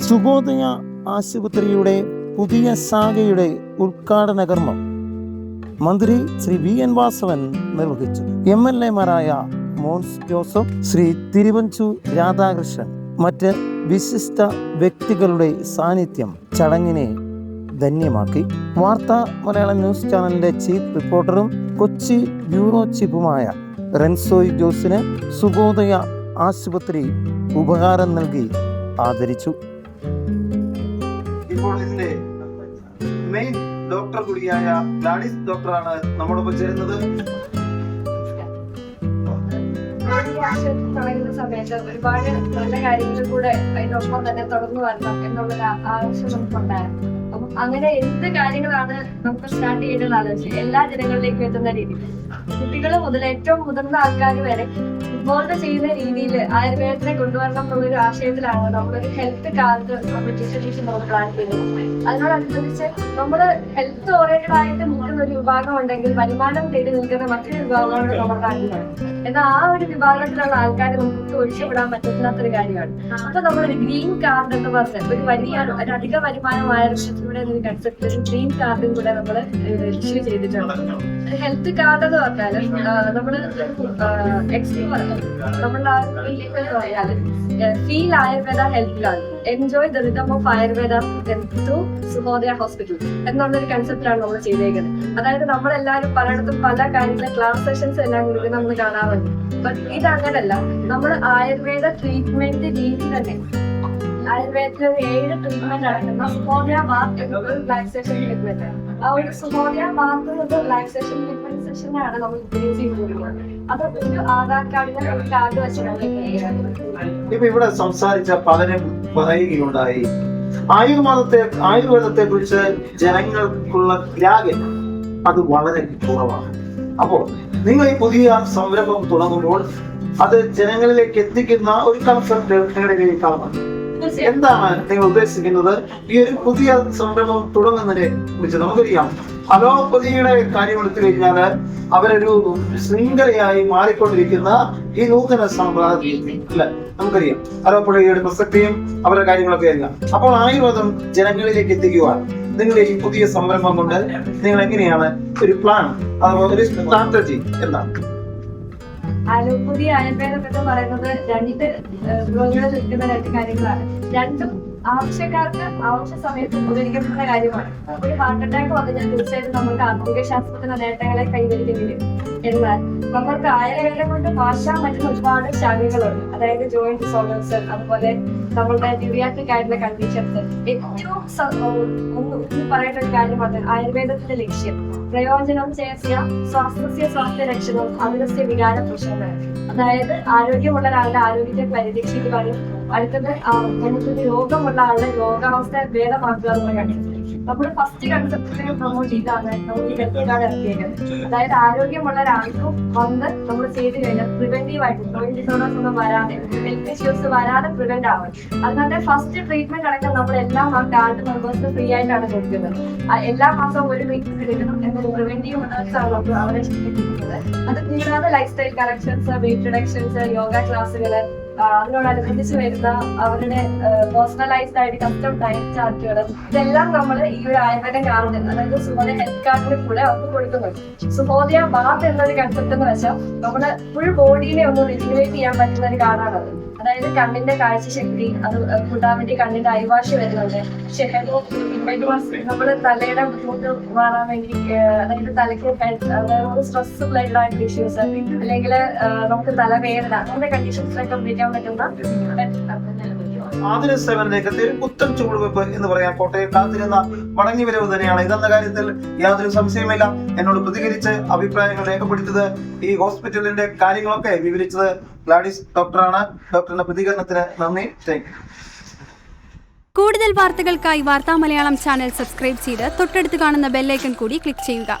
സുബോധയ ആശുപത്രിയുടെ പുതിയ ശാഖയുടെ ഉദ്ഘാടന കർമ്മം മന്ത്രി ശ്രീ വി എൻ വാസവൻ നിർവഹിച്ചു. എം എൽ എമാരായ മോൻസ് ജോസഫ് ശ്രീ തിരുവഞ്ചൂർ രാധാകൃഷ്ണൻ. മറ്റ് വിശിഷ്ട വ്യക്തികളുടെ സാന്നിധ്യം ചടങ്ങിനെ ധന്യമാക്കി. വാർത്താ മലയാളം ന്യൂസ് ചാനലിന്റെ ചീഫ് റിപ്പോർട്ടറും കൊച്ചി ബ്യൂറോ ചീഫുമായ റെൻസോയ് ജോസിന് സുബോധയ ആശുപത്രി ഉപഹാരം നൽകി ആദരിച്ചു. ഇപ്പോൾ ഇതിന്റെ മെയിൻ ഡോക്ടർ കൂടിയായ ലാഡിസ് ഡോക്ടറാണ് നമ്മോടൊപ്പം ചേരുന്നത്. സമയത്ത് ഒരുപാട് കാര്യങ്ങൾ തന്നെ തുടർന്നു അങ്ങനെ എന്ത് കാര്യങ്ങളാണ് നമുക്ക് സ്റ്റാർട്ട് ചെയ്യേണ്ടത് ആലോചിച്ച് എല്ലാ ജനങ്ങളിലേക്കും എത്തുന്ന രീതിയിൽ. കുട്ടികൾ മുതൽ ഏറ്റവും മുതിർന്ന ആൾക്കാർ വരെ ഇതുപോലത്തെ ചെയ്യുന്ന രീതിയിൽ ആയുർവേദത്തിനെ കൊണ്ടുവരണം എന്നുള്ളൊരു ആശയത്തിലാണ് നമ്മളൊരു ഹെൽത്ത് നമ്മൾ ഡിസ്ട്രിബ്യൂഷൻ നമ്മൾ പ്ലാൻ ചെയ്യുന്നത്. അതിനോടനുബന്ധിച്ച് നമ്മൾ ഹെൽത്ത് ഓറിയന്റഡ് ആയിട്ട് നിൽക്കുന്ന ഒരു വിഭാഗം ഉണ്ടെങ്കിൽ വരുമാനം തേടി നിൽക്കുന്ന മറ്റൊരു വിഭാഗമാണ് നമ്മുടെ കാണുന്നത് എന്നാൽ ആ ഒരു വിഭാഗത്തിലുള്ള ആൾക്കാരെ നമുക്ക് ഒഴിച്ചുവിടാൻ ഒരു കാര്യമാണ്. അപ്പൊ നമ്മളൊരു ഗ്രീൻ കാർഡ് എന്ന് പറഞ്ഞ ഒരു വലിയ ഒരു അധിക വരുമാനമായ ലക്ഷ്യത്തിലൂടെ കൺസെപ്റ്റ് ഒരു ഗ്രീൻ കാർഡും കൂടെ നമ്മൾ ഇഷ്യൂ ചെയ്തിട്ടുണ്ട്. ഹെൽത്ത് കാർഡ് എന്ന് പറഞ്ഞാൽ നമ്മൾ എക്സ്പ്ലോർ നമ്മളുടെ ആ എന്ന് പറഞ്ഞാൽ feel Ayurveda health card enjoy the rhythm of Ayurveda through Suhodaya hospital എന്നുള്ളൊരു കൺസെപ്റ്റാണ് നമ്മൾ ചെയ്തേക്കുന്നത് അതായത് നമ്മളെല്ലാവരും പലയിടത്തും പല കാര്യങ്ങളും ക്ലാസ് സെഷൻസ് എല്ലാം കൂടി നമ്മൾ കാണാറുണ്ട് ബട്ട് ഇത് അങ്ങനല്ല നമ്മൾ ആയുർവേദ ട്രീറ്റ്മെന്റ് രീതി തന്നെ ആയുർവേദത്തിലെ ഒരു ഏഴ് ട്രീറ്റ്മെന്റ് അടങ്ങുന്ന സുഹോദയ ബാത്ത് എന്നൊരു റിലാക്സേഷൻ ട്രീറ്റ്മെന്റ് ആ ഒരു സുഹോദയ ബാത്ത് എന്ന റിലാക്സേഷൻ ട്രീറ്റ്മെന്റ് സെഷനാണ് നമ്മൾ ഉപയോഗിച്ച് ചെയ്തിരിക്കുന്നത് അത് ഒരു ആധാർ കാർഡിന് ഒരു കാർഡ് ചെയ്യുന്നത് ഇപ്പൊ ഇവിടെ സംസാരിച്ച പലരും പറയുകയുണ്ടായി. ആയുർവേദത്തെ ആയുർവേദത്തെ കുറിച്ച് ജനങ്ങൾക്കുള്ള ഗ്രാഹ്യം അത് വളരെ കുറവാണ്. അപ്പോൾ നിങ്ങൾ ഈ പുതിയ സംരംഭം തുടങ്ങുമ്പോൾ അത് ജനങ്ങളിലേക്ക് എത്തിക്കുന്ന ഒരു കൺസെപ്റ്റ് നിങ്ങളുടെ കയ്യിൽ എന്താണ് നിങ്ങൾ ഉദ്ദേശിക്കുന്നത്? ഈ ഒരു പുതിയ സംരംഭം തുടങ്ങുന്നതിനെ കുറിച്ച് നമുക്കറിയാം. അലോപ്പതിയുടെ കാര്യം എടുത്തു കഴിഞ്ഞാൽ അവരൊരു ശൃംഖലയായി മാറിക്കൊണ്ടിരിക്കുന്ന ഈ നൂതന സമ്പ്രദായം അല്ലെ നമുക്കറിയാം. അലോപ്പതിയുടെ പ്രസക്തിയും അവരുടെ കാര്യങ്ങളൊക്കെ അറിയാം അപ്പോൾ ആയുർവേദം ജനങ്ങളിലേക്ക് എത്തിക്കുവാൻ നിങ്ങൾ ഈ പുതിയ സംരംഭം കൊണ്ട് നിങ്ങൾ എങ്ങനെയാണ് ഒരു പ്ലാൻ അതുപോലെ ഒരു സ്ട്രാറ്റജി എന്താണ്? അലോപ്പതി എന്ന് പറയുന്നത് രണ്ട് രോഗികളെ ചുറ്റുന്ന രണ്ട് കാര്യങ്ങളാണ്. രണ്ടും ആവശ്യക്കാർക്ക് ആവശ്യ സമയത്ത് ഉപകരിക്കപ്പെടുന്ന കാര്യമാണ്. ഒരു ഹാർട്ട് അറ്റാക്ക് വന്നു കഴിഞ്ഞാൽ തീർച്ചയായിട്ടും നമുക്ക് ആധുനിക ശാസ്ത്രത്തിന്റെ നേട്ടങ്ങളെ കൈവരിക്കുന്നില്ല. എന്നാൽ നമ്മൾക്ക് ആയുർവേദം കൊണ്ട് മാറ്റാൻ പറ്റുന്ന ഒരുപാട് ശാഖകളുണ്ട്. അതായത് ജോയിന്റ് ഡിസോർഡേഴ്സ് അതുപോലെ നമ്മളുടെ ന്യൂറിയാറ്റിക് ആയിട്ടുള്ള കണ്ടീഷൻസ് ഏറ്റവും ഒന്ന് പറയേണ്ട ഒരു കാര്യമാണ് ആയുർവേദത്തിന്റെ ലക്ഷ്യം. പ്രയോജനം ചേർച്ച സ്വാസ്ഥ്യ സ്വാസ്ഥ്യ രക്ഷണം അതിരസ്യ വികാര പ്രശ്നങ്ങൾ അതായത് ആരോഗ്യമുള്ള ഒരാളുടെ ആരോഗ്യത്തെ പരിരക്ഷിക്കുവാനും അടുത്തത് നമുക്ക് രോഗമുള്ള ആളുടെ രോഗാവസ്ഥ ഭേദമാക്കുക എന്നുള്ള കൺസെപ്റ്റ് നമ്മൾ ഫസ്റ്റ് കൺസെപ്റ്റിനെ പ്രൊമോട്ട് ചെയ്താണ് നമ്മൾ ഈ ഹെൽത്ത് കാർഡ് ഇറക്കിയത്. അതായത് ആരോഗ്യമുള്ള ഒരാൾക്കും വന്ന് നമ്മൾ ചെയ്ത് കഴിഞ്ഞാൽ പ്രിവെന്റീവ് ആയിട്ട് ജോയിന്റ് ഡിസോർഡേഴ്സ് ഒന്നും വരാതെ ഹെൽത്ത് ഇഷ്യൂസ് വരാതെ പ്രിവെന്റ് ആവും അതിനകത്തെ ഫസ്റ്റ് ട്രീറ്റ്മെന്റ് അടക്കം നമ്മൾ എല്ലാ മാസം കാർഡ് മെമ്പേഴ്സ് ഫ്രീ ആയിട്ടാണ് കൊടുക്കുന്നത്. എല്ലാ മാസവും ഒരു ട്രീറ്റ്മെന്റ് എടുക്കണം എന്നൊരു പ്രിവെന്റീവ് ആണ് നമ്മൾ അവരെ ചിന്തിക്കുന്നത്. അത് കൂടാതെ lifestyle corrections weight reductions yoga ക്ലാസ്സുകൾ അതിനോടനുബന്ധിച്ച് വരുന്ന അവരുടെ പേഴ്സണലൈസ്ഡ് ആയിട്ട് കസ്റ്റം ഡയറ്റ് ചാർട്ടുകൾ ഇതെല്ലാം നമ്മൾ ഈ ഒരു ആയുർവേദ കാർഡ് അതായത് സുഹോദയ ഹെൽത്ത് കാർഡിന് കൂടെ അവർക്ക് കൊടുക്കുന്നുണ്ട്. സുഹോദയ ബാത്ത് എന്നൊരു കൺസെപ്റ്റ് എന്ന് വെച്ചാൽ നമ്മുടെ ഫുൾ ബോഡിനെ ഒന്ന് റെഗുലേറ്റ് ചെയ്യാൻ പറ്റുന്ന ഒരു കാർഡാണത് അതായത് കണ്ണിന്റെ കാഴ്ചശക്തി അത് കൂട്ടാൻ വേണ്ടി കണ്ണിന്റെ അയവാശി വരുന്നുണ്ട്. നമ്മുടെ തലയുടെ ബുദ്ധിമുട്ട് മാറാൻ വേണ്ടി അതായത് തലയ്ക്ക് അതായത് സ്ട്രെസ് റിലേറ്റഡ് ഇഷ്യൂസ് അല്ലെങ്കിൽ നമുക്ക് തലവേദന അങ്ങനത്തെ കണ്ടീഷൻസിലൊക്കെ ഉപയോഗിക്കാൻ പറ്റുന്ന ആധുനിക സേവന രംഗത്തെ പുത്തൻ ചുവടുവെപ്പ് എന്ന് പറയാൻ കോട്ടയം കാത്തിരുന്ന മടങ്ങി വരവ് തന്നെയാണ്. ഇതെന്ന കാര്യത്തിൽ യാതൊരു സംശയമില്ല എന്നോട് പ്രതികരിച്ച് അഭിപ്രായങ്ങൾ രേഖപ്പെടുത്തിയത് ഈ ഹോസ്പിറ്റലിന്റെ കാര്യങ്ങളൊക്കെ വിവരിച്ചത് ഗ്ലാഡിസ് ഡോക്ടറാണ്. ഡോക്ടറിന്റെ പ്രതികരണത്തിന് നന്ദി. താങ്ക് കൂടുതൽ വാർത്തകൾക്കായി വാർത്താ മലയാളം ചാനൽ സബ്സ്ക്രൈബ് ചെയ്ത് തൊട്ടടുത്ത് കാണുന്ന ബെല്ലൈക്കൺ കൂടി ക്ലിക്ക് ചെയ്യുക.